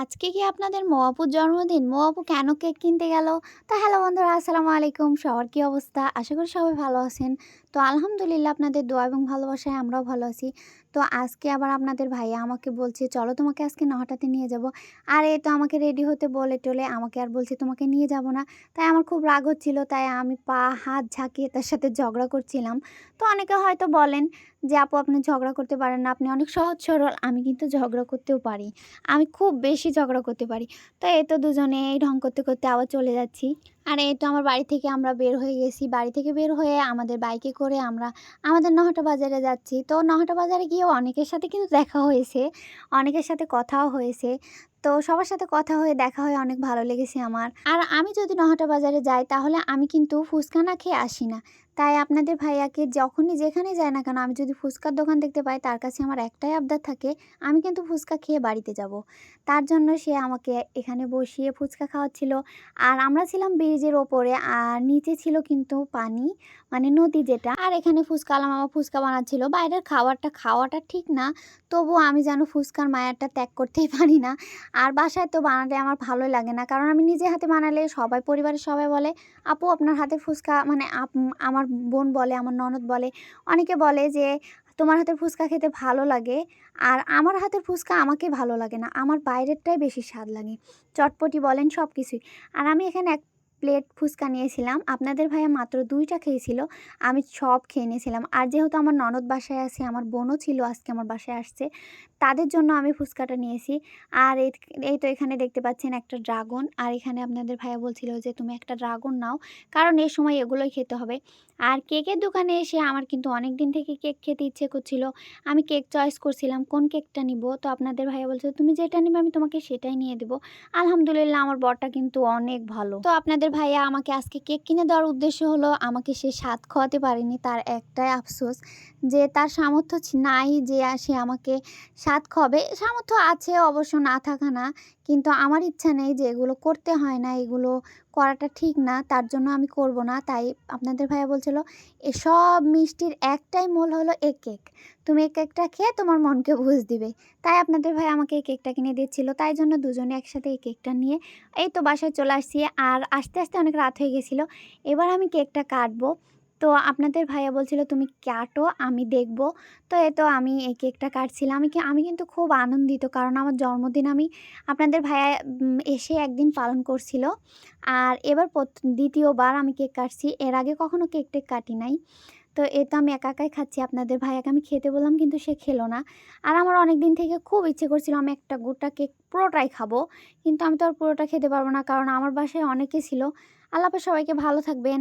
আজকে কি আপনাদের মোয়াপুর জন্মদিন? মোয়াপু কেন কেক কিনতে গেল? তো হ্যালো বন্ধুরা, আসসালামু আলাইকুম। সবার কী অবস্থা? আশা করি সবাই ভালো আছেন। তো আলহামদুলিল্লাহ আপনাদের দোয়া এবং ভালোবাসায় আমরাও ভালো আছি। তো আজকে আবার আপনাদের ভাইয়া আমাকে বলছে, চলো তোমাকে আজকে নহটাতে নিয়ে যাব। আর এ তো আমাকে রেডি হতে বলে টলে আমাকে আর বলছে, তোমাকে নিয়ে যাব না। তাই আমার খুব রাগ হচ্ছিল, তাই আমি পা, হাত ঝাঁকিয়ে তার সাথে ঝগড়া করছিলাম। তো অনেকে হয়তো বলেন যে, আপু, আপনি ঝগড়া করতে পারেন না। আপনি অনেক সহজ সরল আমি কিন্তু ঝগড়া করতেও পারি। আমি খুব বেশি ঝগড়া করতে পারি। তো এই তো দুজনে এই ঢং করতে করতে আবার চলে যাচ্ছি। আর এই তো আমার বাড়ি থেকে আমরা বের হয়ে গেছি। বাড়ি থেকে বের হয়ে আমাদের বাইকে করে আমরা আমাদের নহটা বাজারে যাচ্ছি। তো নহটা বাজারে গিয়েও অনেকের সাথে কিন্তু দেখা হয়েছে। অনেকের সাথে কথাও হয়েছে। তো সবার সাথে কথা হয়ে দেখা হয়ে অনেক ভালো লেগেছে আমার। আর আমি যদি নহাটা বাজারে যাই, তাহলে আমি কিন্তু ফুচকা না খেয়ে আসি না। তাই আপনাদের ভাইয়াকে যখনই যেখানে যায় না কেন, আমি যদি ফুচকার দোকান দেখতে পাই, তার কাছে আমার একটাই আবদার থাকে, আমি কিন্তু ফুচকা খেয়ে বাড়িতে যাব। তার জন্য সে আমাকে এখানে বসিয়ে ফুচকা খাওয়াচ্ছিল। আর আমরা ছিলাম ব্রিজের ওপরে, আর নিচে ছিল কিন্তু পানি মানে নদী যেটা। আর এখানে ফুচকা আলাম, আমার ফুচকা বানাচ্ছিল। বাইরের খাবারটা খাওয়াটা ঠিক না, তবুও আমি যেন ফুচকার মায়ারটা ত্যাগ করতেই পারি না। আর বাসায় তো বানালে আমার ভালোই লাগে না। কারণ আমি নিজে হাতে বানালে সবাই, পরিবারের সবাই বলে, আপু, আপনার হাতে ফুচকা মানে আমার বোন বলে, আমার ননদ বলে। অনেকে বলে যে, তোমার হাতের ফুচকা খেতে ভালো লাগে। আর আমার হাতের ফুচকা আমাকে ভালো লাগে না। আমার বাইরেরটাই বেশি স্বাদ লাগে। চটপটি বলেন সব কিছুই আর আমি এখানে এক প্লেট ফুচকা নিয়েছিলাম। আপনাদের ভাইয়া মাত্র দুইটা খেয়েছিল, আমি সব খেয়ে নিয়েছিলাম। আর যেহেতু আমার ননদ বাসায় আছে, আমার বোনও ছিল, আজকে আমার বাসায় আসছে, তাদের জন্য আমি ফুচকাটা নিয়েছি। আর এই তো এখানে দেখতে পাচ্ছেন একটা ড্রাগন। আর এখানে আপনাদের ভাইয়া বলছিল যে, তুমি একটা ড্রাগন নাও। কারণ এই সময় এগুলোই খেতে হবে। আর কেকের দোকানে এসে আমার কিন্তু অনেক দিন থেকে কেক খেতে ইচ্ছে করছিল। আমি কেক চয়েস করছিলাম, কোন কেকটা নিব? তো আপনাদের ভাইয়া বলছিল, তুমি যেটা নিবে, আমি তোমাকে সেটাই নিয়ে দেবো। আলহামদুলিল্লাহ, আমার বরটা কিন্তু অনেক ভালো। তো আপনাদের ভাইয়া আমাকে আজকে কেক কিনে দেওয়ার উদ্দেশ্য হলো, আমাকে সে স্বাদ খাওয়াতে পারেনি তার একটাই আফসোস যে তার সামর্থ্য নাই যে সে আমাকে স্বাদ খাবে সামর্থ্য আছে অবশ্য না থাকা না, কিন্তু আমার ইচ্ছা নেই যে এগুলো করতে হয় না, এগুলো করাটা ঠিক না, তার জন্য আমি করব না। তাই আপনাদের ভাইয়া বলছিল, এসব মিষ্টির একটাই মূল হলো এ কেক। তুমি এই কেকটা খেয়ে তোমার মনকে বুঝ দিবে। তাই আপনাদের ভাই আমাকে এই কেকটা কিনে দিচ্ছিল তাই জন্য দুজনে একসাথে এই কেকটা নিয়ে এই তো বাসায় চলে আসছি। আর আস্তে আস্তে অনেক রাত হয়ে গেছিল। এবার আমি কেকটা কাটবো। তো আপনাদের ভাইয়া বলছিল, তুমি কাটো, আমি দেখব। তো এ তো আমি এই কেকটা কাটছিলাম। আমি আমি কিন্তু খুব আনন্দিত, কারণ আমার জন্মদিন আমি আপনাদের ভাইয়া এসে একদিন পালন করছিল। আর এবার দ্বিতীয়বার আমি কেক কাটছি। এর আগে কখনো কেক টেক কাটি নাই। তো এ তো আমি একা একাই খাচ্ছি। আপনাদের ভাইয়াকে আমি খেতে বললাম, কিন্তু সে খেলো না। আর আমার অনেক দিন থেকে খুব ইচ্ছে করছিল আমি একটা গোটা কেক পুরোটাই খাব, কিন্তু আমি তো আর পুরোটা খেতে পারব না, কারণ আমার বাসায় অনেকে ছিল। আল্লাপে সবাইকে ভালো থাকবেন।